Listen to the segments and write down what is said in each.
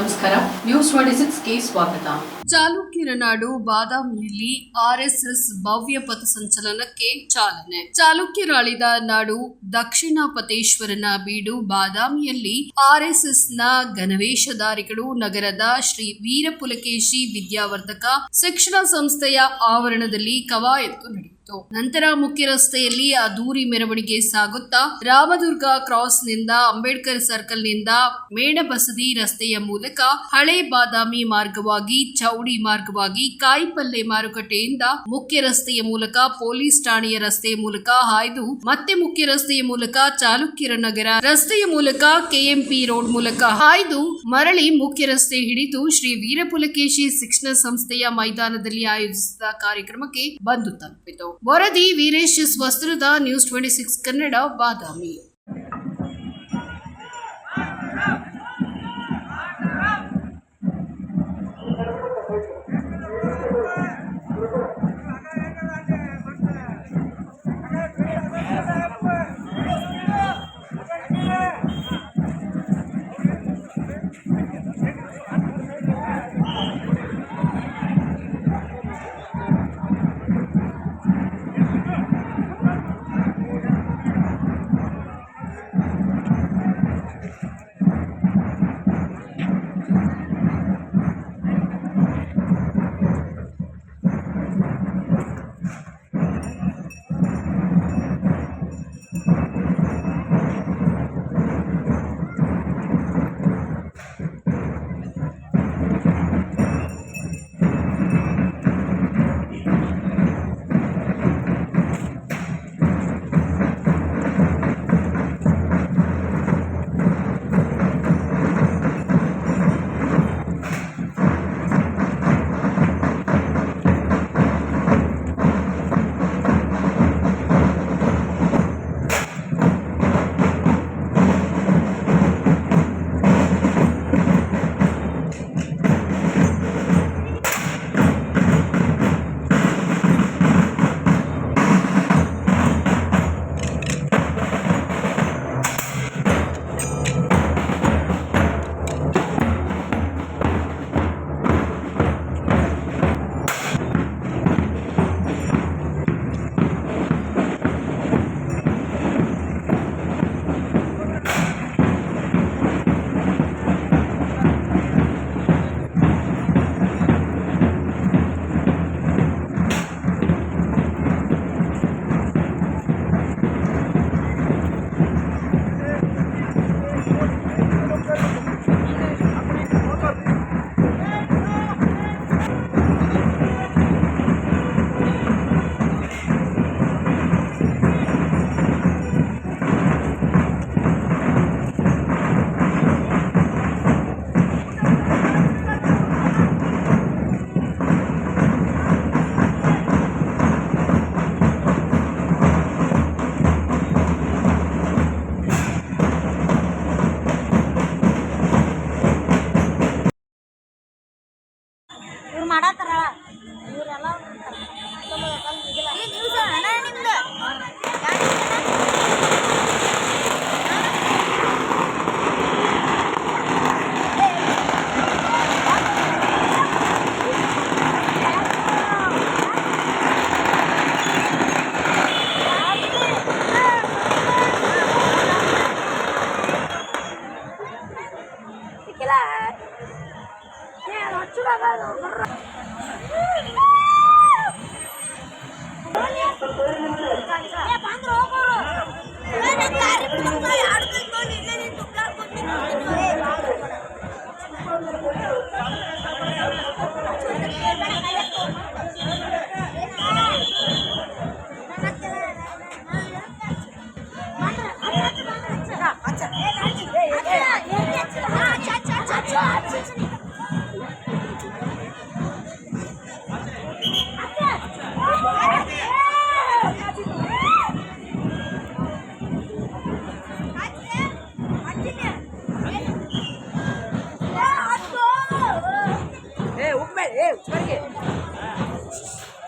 ನಮಸ್ಕಾರ. News twenty ಸಿಕ್ಸ್ಗೆ ಸ್ವಾಗತ. ಚಾಲುಕ್ಯರ ನಾಡು ಬಾದಾಮಿಯಲ್ಲಿ ಆರ್ಎಸ್ಎಸ್ ಭವ್ಯ ಪಥ ಸಂಚಲನಕ್ಕೆ ಚಾಲನೆ. ಚಾಲುಕ್ಯರ ಆಳಿದ ನಾಡು ದಕ್ಷಿಣಾಪತೇಶ್ವರನ ಬೀಡು ಬಾದಾಮಿಯಲ್ಲಿ ಆರ್ಎಸ್ಎಸ್ನ ಗಣವೇಶಧಾರಿಗಳು ನಗರದ ಶ್ರೀ ವೀರಪುಲಕೇಶಿ ವಿದ್ಯಾವರ್ಧಕ ಶಿಕ್ಷಣ ಸಂಸ್ಥೆಯ ಆವರಣದಲ್ಲಿ ಕವಾಯತ್ತು ನಡೆಯಿತು. ನಂತರ ಮುಖ್ಯ ರಸ್ತೆಯಲ್ಲಿ ಅದ್ದೂರಿ ಮೆರವಣಿಗೆ ಸಾಗುತ್ತಾ ರಾಮದುರ್ಗ ಕ್ರಾಸ್ನಿಂದ ಅಂಬೇಡ್ಕರ್ ಸರ್ಕಲ್ನಿಂದ ಮೇಣಬಸದಿ ರಸ್ತೆಯ ಮೂಲಕ ಹಳೆ ಬಾದಾಮಿ ಮಾರ್ಗವಾಗಿ, ಚೌಡಿ ಮಾರ್ಗವಾಗಿ, ಕಾಯಿಪಲ್ಲೆ ಮಾರುಕಟ್ಟೆಯಿಂದ ಮುಖ್ಯ ರಸ್ತೆಯ ಮೂಲಕ ಪೊಲೀಸ್ ಠಾಣೆಯ ರಸ್ತೆಯ ಮೂಲಕ ಹಾಯ್ದು, ಮತ್ತೆ ಮುಖ್ಯ ರಸ್ತೆಯ ಮೂಲಕ ಚಾಲುಕ್ಯರ ನಗರ ರಸ್ತೆಯ ಮೂಲಕ ಕೆಎಂಪಿ ರೋಡ್ ಮೂಲಕ ಹಾಯ್ದು ಮರಳಿ ಮುಖ್ಯ ರಸ್ತೆ ಹಿಡಿದು ಶ್ರೀ ವೀರಪುಲಕೇಶಿ ಶಿಕ್ಷಣ ಸಂಸ್ಥೆಯ ಮೈದಾನದಲ್ಲಿ ಆಯೋಜಿಸಿದ ಕಾರ್ಯಕ್ರಮಕ್ಕೆ ಬಂದು ತಲುಪಿತು. ವರದಿ Veeresh Vastrad news twenty six Kannada Badami.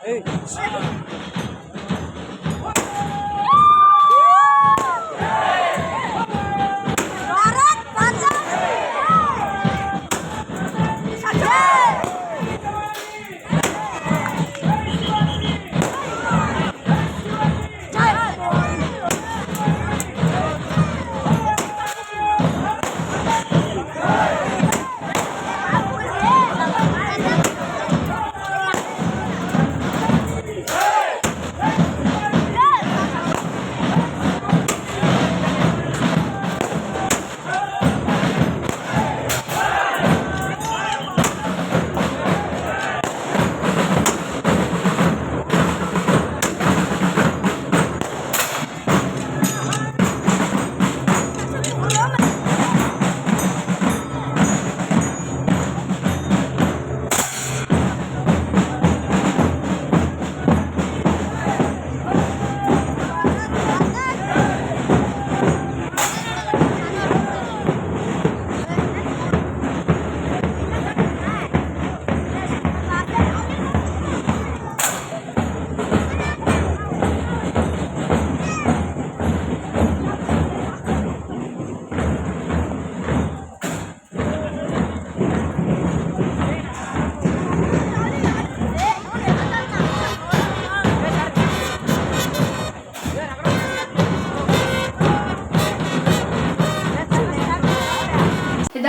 哎，是啊。